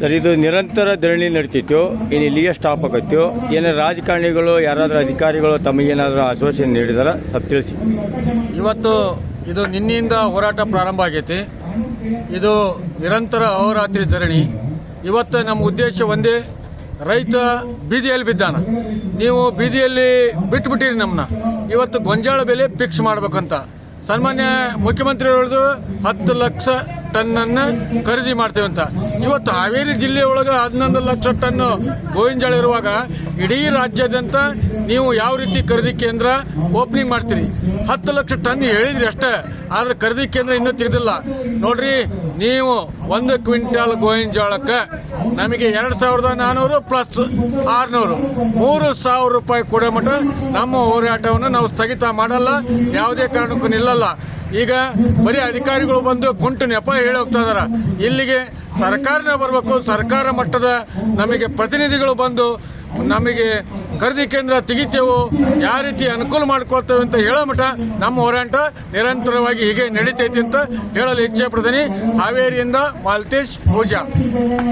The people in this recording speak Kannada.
ಸರ್, ಇದು ನಿರಂತರ ಧರಣಿ ನಡೀತಿತ್ತು, ಇನ್ನು ಇಲ್ಲಿಗೆ ಸ್ಟಾಪ್ ಆಗತ್ತೋ. ಏನೇ ರಾಜಕಾರಣಿಗಳು, ಯಾರಾದರೂ ಅಧಿಕಾರಿಗಳು ತಮಗೇನಾದರೂ ಆಶ್ವಾಸನೆ ನೀಡಿದಾರ? ಸ್ವಲ್ಪ ತಿಳಿಸಿ. ಇವತ್ತು ಇದು ನಿನ್ನೆಯಿಂದ ಹೋರಾಟ ಪ್ರಾರಂಭ ಆಗೈತಿ. ಇದು ನಿರಂತರ ಅಹೋರಾತ್ರಿ ಧರಣಿ. ಇವತ್ತು ನಮ್ಮ ಉದ್ದೇಶ ಒಂದೇ, ರೈತ ಬೀದಿಯಲ್ಲಿ ಬಿದ್ದಾನ. ನೀವು ಬೀದಿಯಲ್ಲಿ ಬಿಟ್ಬಿಟ್ಟಿರಿ ನಮ್ಮನ್ನ ಇವತ್ತು ಗೊಂಜಾಳ ಬೆಲೆ ಫಿಕ್ಸ್ ಮಾಡ್ಬೇಕಂತ. ಸನ್ಮಾನ್ಯ ಮುಖ್ಯಮಂತ್ರಿ ಹೇಳಿದ್ರು ಹತ್ತು ಲಕ್ಷ ಟನ್ನನ್ನು ಖರೀದಿ ಮಾಡ್ತೇವೆ ಅಂತ. ಇವತ್ತು ಹಾವೇರಿ ಜಿಲ್ಲೆ ಒಳಗೆ ಹನ್ನೊಂದು ಲಕ್ಷ ಟನ್ನು ಗೋವಿಂಜಾಳ ಇರುವಾಗ ಇಡೀ ರಾಜ್ಯಾದ್ಯಂತ ನೀವು ಯಾವ ರೀತಿ ಖರೀದಿ ಕೇಂದ್ರ ಓಪನಿಂಗ್ ಮಾಡ್ತೀರಿ? ಹತ್ತು ಲಕ್ಷ ಟನ್ ಹೇಳಿದ್ರಿ ಅಷ್ಟೇ. ಆದ್ರೆ ಖರೀದಿ ಕೇಂದ್ರ ಇನ್ನೂ ತೆಗೆದಿಲ್ಲ. ನೋಡ್ರಿ, ನೀವು ಒಂದು ಕ್ವಿಂಟಾಲ್ ಗೋವಿನ ಜೋಳಕ್ಕೆ ನಮಗೆ ಎರಡು ಸಾವಿರದ ನಾನ್ನೂರು ಪ್ಲಸ್ ಆರುನೂರು. ಮೂರು ಸಾವಿರ ರೂಪಾಯಿ ಕೊಡೋ ಮಟ್ಟ ನಮ್ಮ ಹೋರಾಟವನ್ನು ನಾವು ಸ್ಥಗಿತ ಮಾಡಲ್ಲ. ಯಾವುದೇ ಕಾರಣಕ್ಕೂ ನಿಲ್ಲಲ್ಲ. ಈಗ ಬರೀ ಅಧಿಕಾರಿಗಳು ಬಂದು ಕುಂಟು ನೆಪ ಹೇಳಿ ಹೋಗ್ತಾ ಇದಾರ. ಇಲ್ಲಿಗೆ ಸರ್ಕಾರನೇ ಬರಬೇಕು, ಸರ್ಕಾರ ಮಟ್ಟದ ನಮಗೆ ಪ್ರತಿನಿಧಿಗಳು ಬಂದು ನಮಗೆ ಖರೀದಿ ಕೇಂದ್ರ ತೆಗಿತೇವೋ, ಯಾವ ರೀತಿ ಅನುಕೂಲ ಮಾಡ್ಕೊಳ್ತೇವೆ ಅಂತ ಹೇಳೋ ಮಠ ನಮ್ಮ ಹೋರಾಟ ನಿರಂತರವಾಗಿ ಹೀಗೆ ನಡೀತೈತಿ ಅಂತ ಹೇಳಲು ಇಚ್ಛೆ ಪಡ್ತೀನಿ. ಹಾವೇರಿಯಿಂದ ಮಾಲ್ತೇಶ್ ಪೂಜಾ.